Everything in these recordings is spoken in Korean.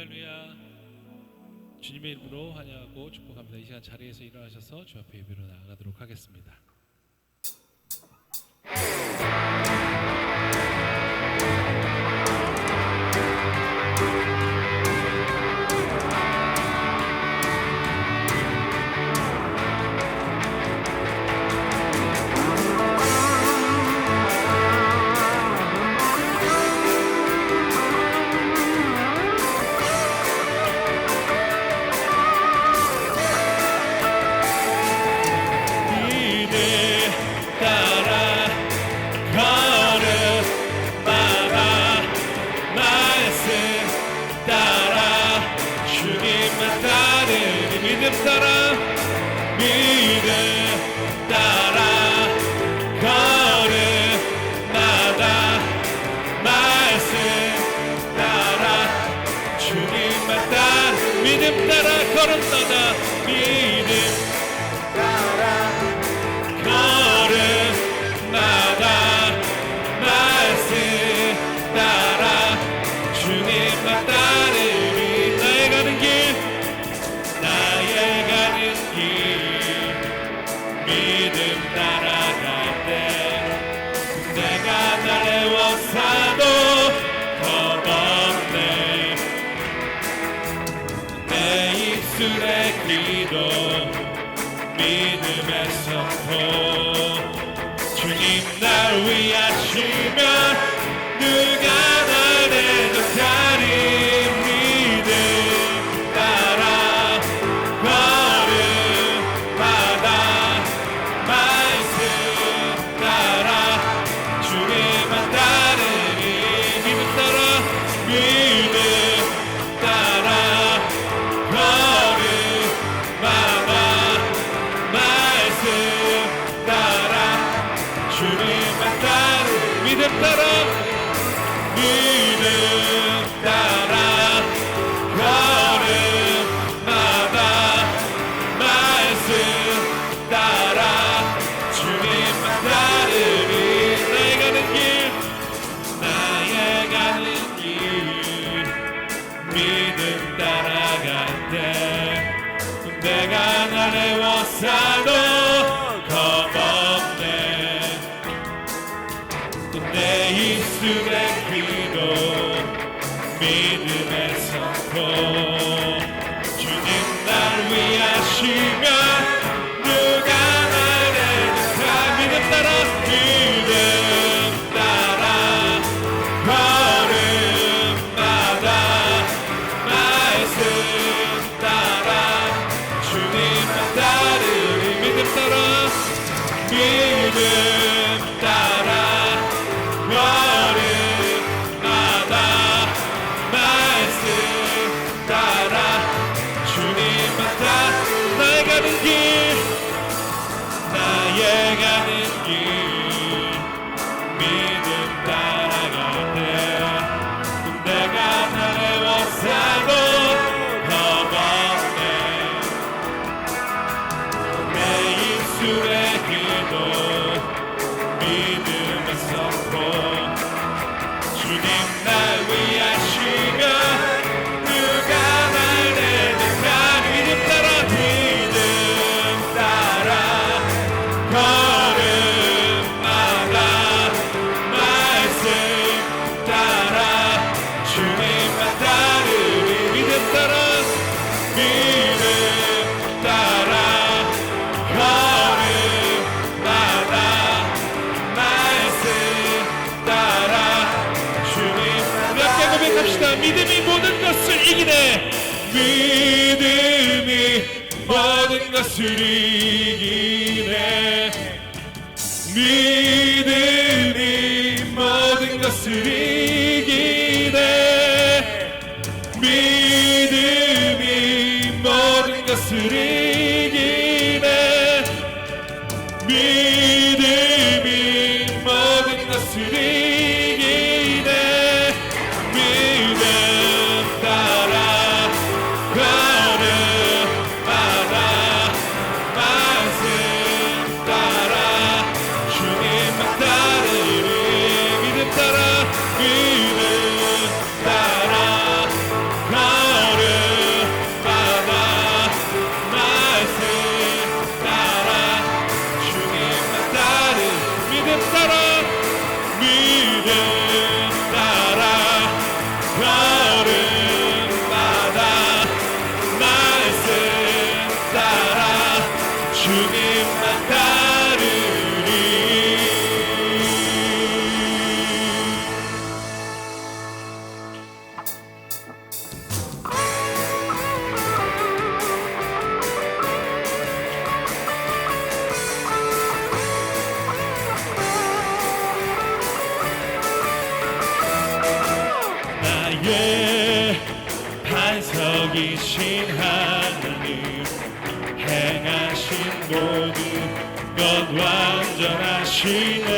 할렐루야. 주님의 이름으로 환영하고 축복합니다. 이 시간 자리에서 일어나셔서 주 앞에 예배로 나아가도록 하겠습니다. Midim dere karımda da miydim 예술의 기도 믿음에서 호 주님 날 위하시면 누가 pasado Yeah. 믿음의 선포 믿음이 모든 것을 이기네. 믿음이 모든 것을 이기네. 믿음이 모든 것을 이기네. 믿음이 모든 것을 이기네 amar. 반석이신 하나님 행하신 모든 것 완전하시네.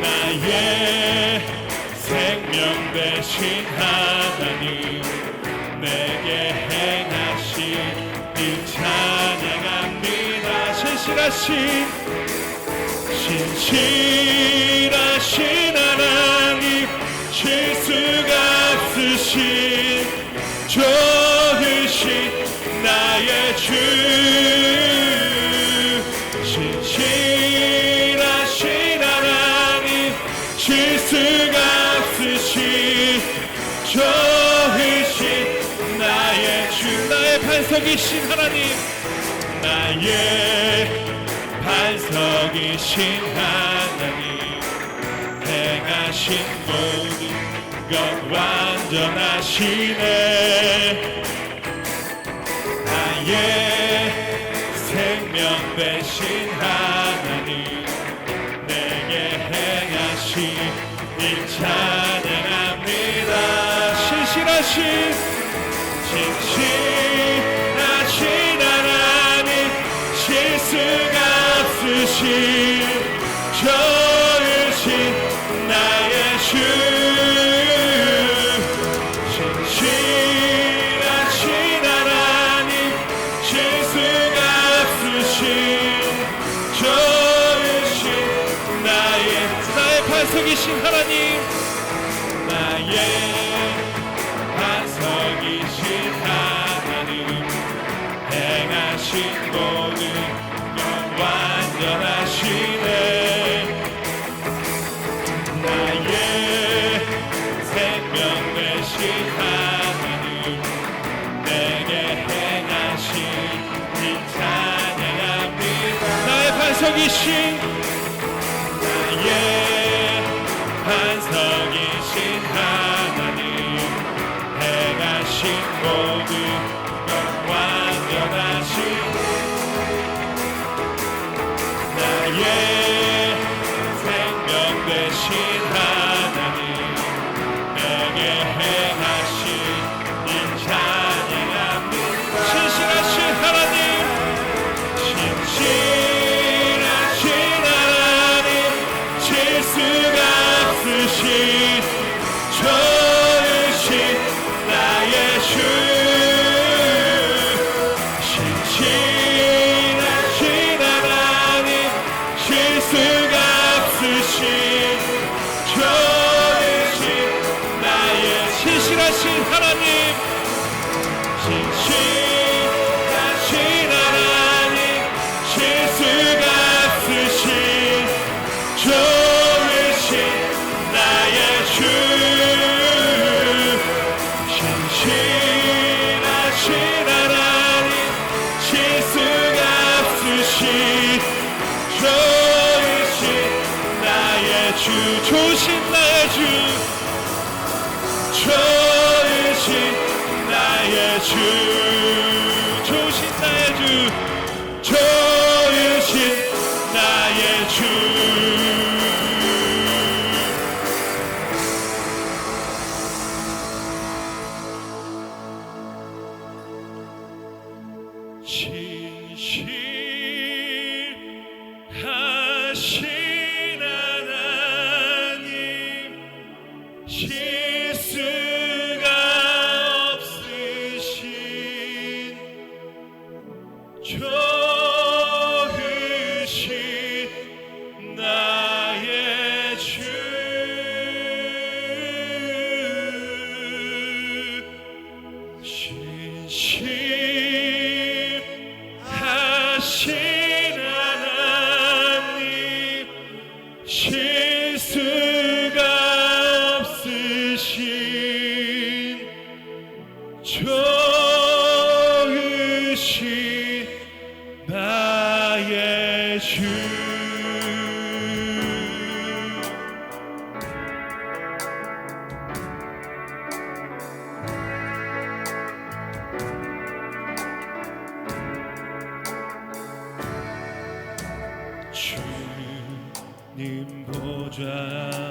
나의 생명 되신 하나님 내게 행하신 일 찬양합니다. 신실하신 신실하신 하나님 실수가 좋으신 나의 주. 신실하신 하나님 실수가 없으신 좋으신 나의 주. 나의 반석이신 하나님 나의 반석이신 하나님. 행하신 모든 것 완전하시네. 나의 생명 되신 하나님 내게 행하신 일 찬양합니다. 신실하신 신실하신 하나님 실수가 없으신 좋 반석이신 하나님 나의 반석이신 하나님 행하신 모든 것 완전하시네. 나의 생명 되신 하나님 내게 행하신 이 찬양합니다. 나의 반석이신 나 보좌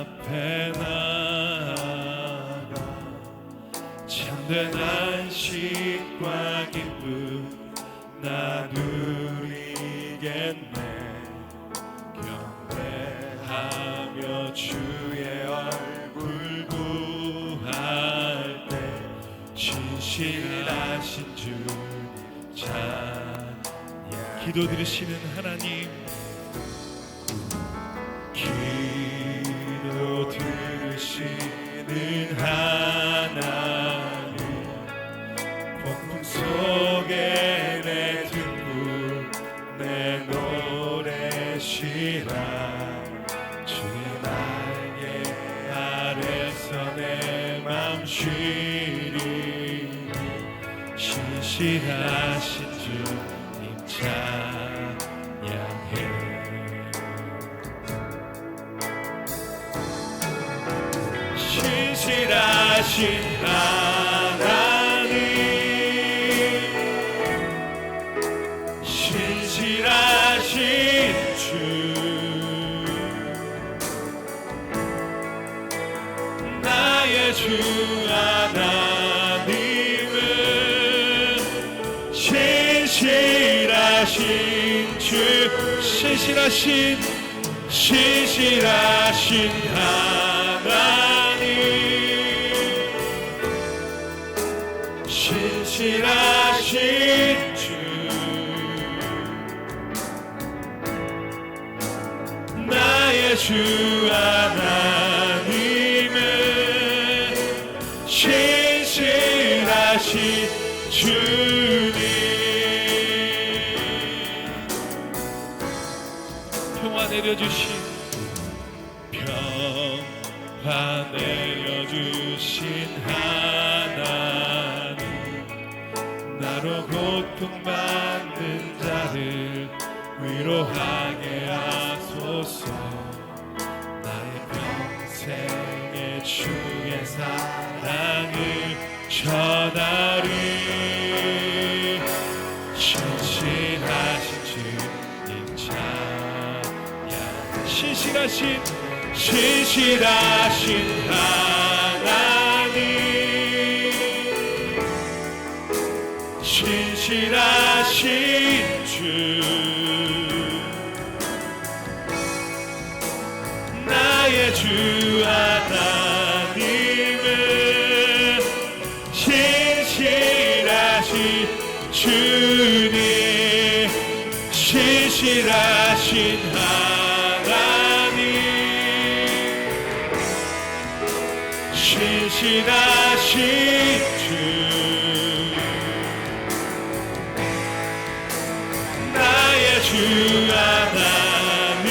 앞에 나가 참된 안식과 기쁨 나 누리겠네. 경배하며 주의 얼굴 구할 때 신실하신 주님 찬양. 기도 들으시는 하나님 찬양해. 신실하신 하나 신실하신 신실하신 하나님. 신실하신 내려주신 하나님. 나로 고통받는 자를 위로하게 하소서. 나의 평생의 주의 사랑을 전하리 신실하신 신실하신 하 신실하신 주 나의 주 하나님은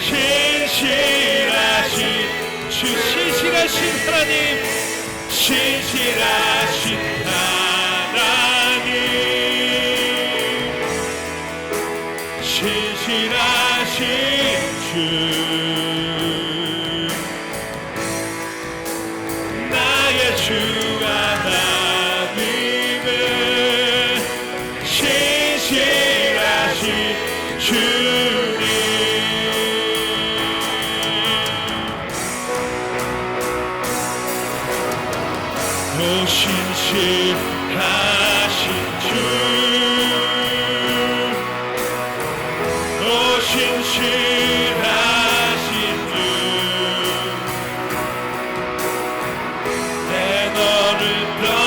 신실하신 주 신실하신 하나님 신실하신 나의 너를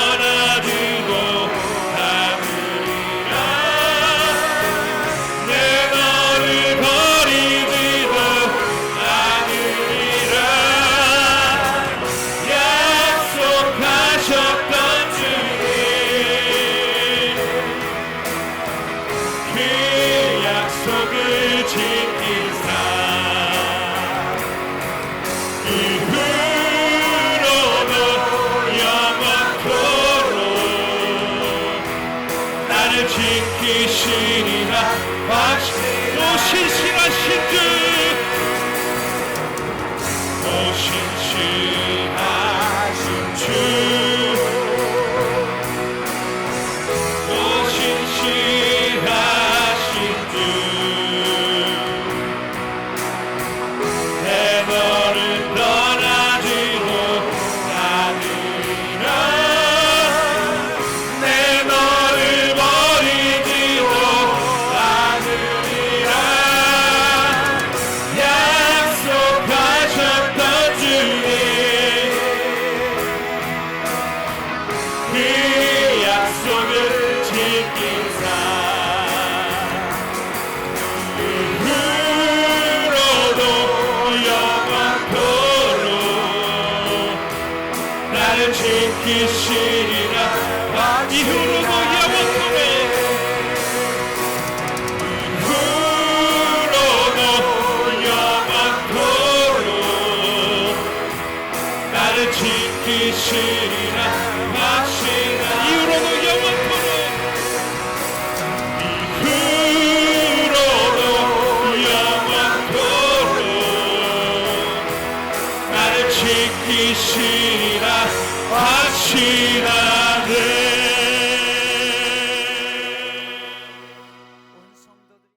지키시리라. 확신로 신실하신 주오 신실하신 주,